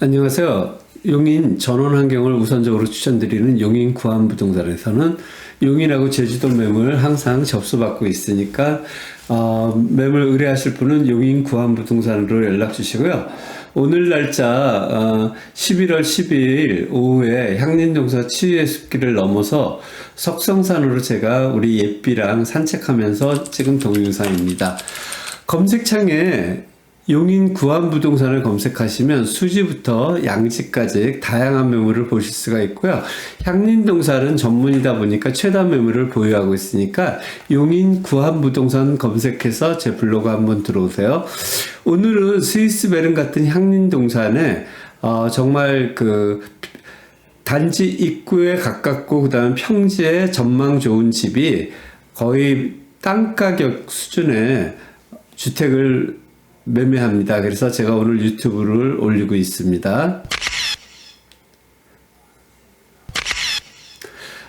안녕하세요. 용인 전원 환경을 우선적으로 추천드리는 용인 구한 부동산에서는 용인하고 제주도 매물 항상 접수받고 있으니까 어, 매물 의뢰하실 분은 용인 구한 부동산으로 연락 주시고요. 오늘 날짜 어, 11월 12일 오후에 향린동서 치유의 숲길을 넘어서 석성산으로 제가 우리 예삐랑 산책하면서 찍은 동영상입니다. 검색창에 용인 구한 부동산을 검색하시면 수지부터 양지까지 다양한 매물을 보실 수가 있고요. 향린동산은 전문이다 보니까 최다 매물을 보유하고 있으니까 용인 구한 부동산 검색해서 제 블로그 한번 들어오세요. 오늘은 스위스 베른 같은 향린동산에 어, 정말 그 단지 입구에 가깝고 그다음에 평지에 전망 좋은 집이 거의 땅 가격 수준의 주택을 매매합니다. 그래서 제가 오늘 유튜브를 올리고 있습니다.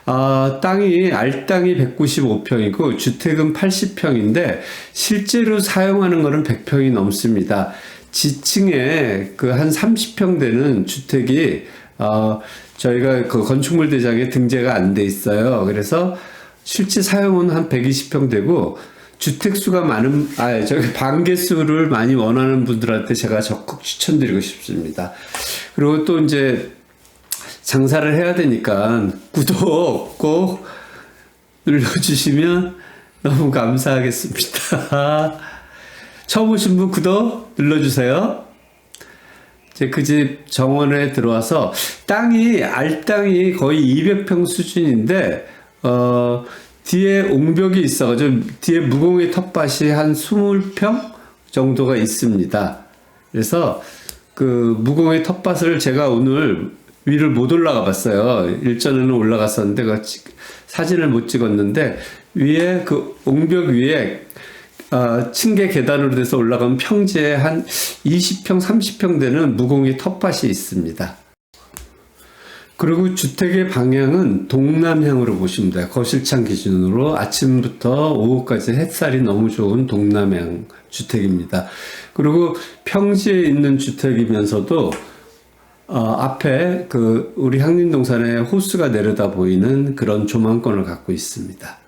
아, 땅이 알땅이 195평이고 주택은 80평인데 실제로 사용하는 거는 100평이 넘습니다. 지층에 그 한 30평 되는 주택이 어, 저희가 그 건축물 대장에 등재가 안 돼 있어요. 그래서 실제 사용은 한 120평 되고 주택 수가 많은 아 저기 방개 수를 많이 원하는 분들한테 제가 적극 추천드리고 싶습니다. 그리고 또 이제 장사를 해야 되니까 구독 꼭 눌러주시면 너무 감사하겠습니다. 처음 오신 분 구독 눌러주세요. 이제 그 집 정원에 들어와서 땅이 알땅이 거의 200평 수준인데 어 뒤에 옹벽이 있어가지고 뒤에 무공의 텃밭이 한 20평 정도가 있습니다. 그래서 그 무공의 텃밭을 제가 오늘 위를 못 올라가 봤어요. 일전에는 올라갔었는데 그 사진을 못 찍었는데 위에 그 옹벽 위에 어, 층계 계단으로 돼서 올라가면 평지에 한 20평, 30평 되는 무공의 텃밭이 있습니다. 그리고 주택의 방향은 동남향으로 보시면 돼요. 거실창 기준으로 아침부터 오후까지 햇살이 너무 좋은 동남향 주택입니다. 그리고 평지에 있는 주택이면서도 어, 앞에 그 우리 향림동산에 호수가 내려다 보이는 그런 조망권을 갖고 있습니다.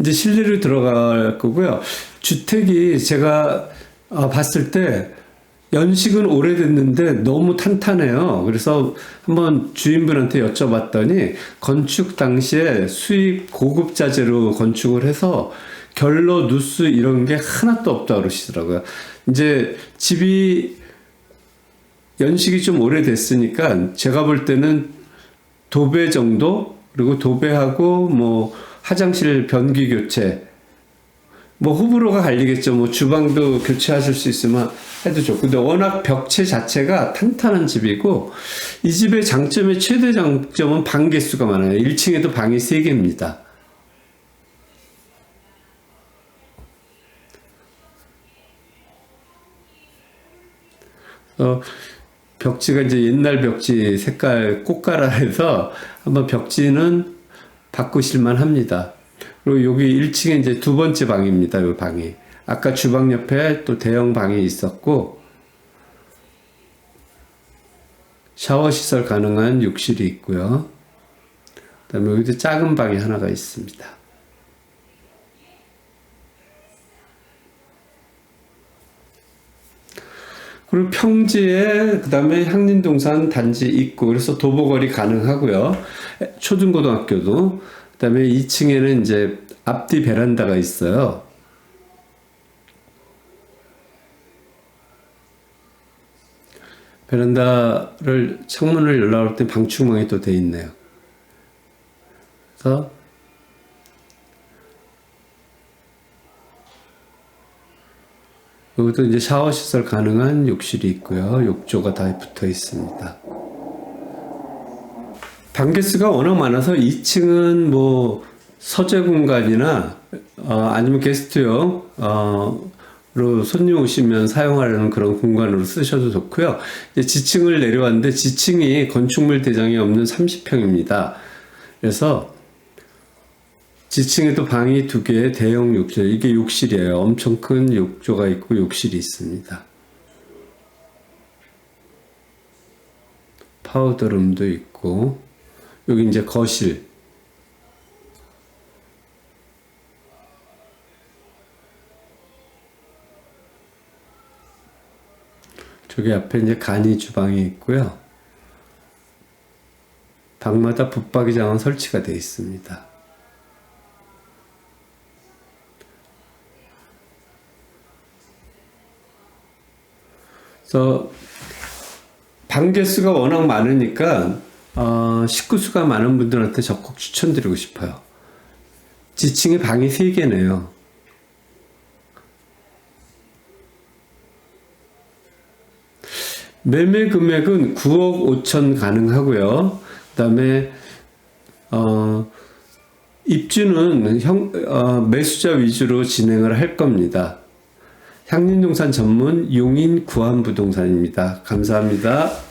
이제 실내로 들어갈 거고요. 주택이 제가 아, 봤을 때 연식은 오래됐는데 너무 탄탄해요. 그래서 한번 주인분한테 여쭤봤더니 건축 당시에 수입 고급 자재로 건축을 해서 결로 누수 이런 게 하나도 없다 그러시더라고요. 이제 집이 연식이 좀 오래됐으니까 제가 볼 때는 도배 정도 그리고 도배하고 뭐 화장실 변기 교체 뭐 호불호가 갈리겠죠. 뭐 주방도 교체하실 수 있으면 해도 좋고. 근데 워낙 벽체 자체가 탄탄한 집이고 이 집의 장점의 최대 장점은 방 개수가 많아요. 1층에도 방이 3개입니다. 어, 벽지가 이제 옛날 벽지 색깔 꽃가라 해서 한번 벽지는 바꾸실만 합니다. 그리고 여기 1층에 이제 두 번째 방입니다. 이 방이. 아까 주방 옆에 또 대형 방이 있었고, 샤워 시설 가능한 욕실이 있고요. 그 다음에 여기도 작은 방이 하나가 있습니다. 그리고 평지에 그다음에 향린동산 단지 있고 그래서 도보거리 가능하고요. 초중고등학교도 그다음에 2층에는 이제 앞뒤 베란다가 있어요. 베란다를 창문을 열어올 때 방충망이 또 돼 있네요. 그래서 여기도 이제 샤워 시설 가능한 욕실이 있고요. 욕조가 다 붙어 있습니다. 방개수가 워낙 많아서 2층은 뭐 서재 공간이나 어, 아니면 게스트용 어, 로 손님 오시면 사용하려는 그런 공간으로 쓰셔도 좋고요. 지층을 내려왔는데 지층이 건축물 대장이 없는 30평입니다. 그래서 지층에도 방이 두 개, 대형 욕실. 이게 욕실이에요. 엄청 큰 욕조가 있고 욕실이 있습니다. 파우더룸도 있고, 여기 이제 거실. 저기 앞에 이제 간이 주방이 있고요. 방마다 붙박이장은 설치가 되어 있습니다. 그래서 방 개수가 워낙 많으니까 어, 식구 수가 많은 분들한테 적극 추천드리고 싶어요. 지층에 방이 3개네요. 매매 금액은 9억 5천 가능하고요. 그 다음에 어, 입주는 형, 어, 매수자 위주로 진행을 할 겁니다. 향림동산 전문 용인 구한부동산입니다. 감사합니다.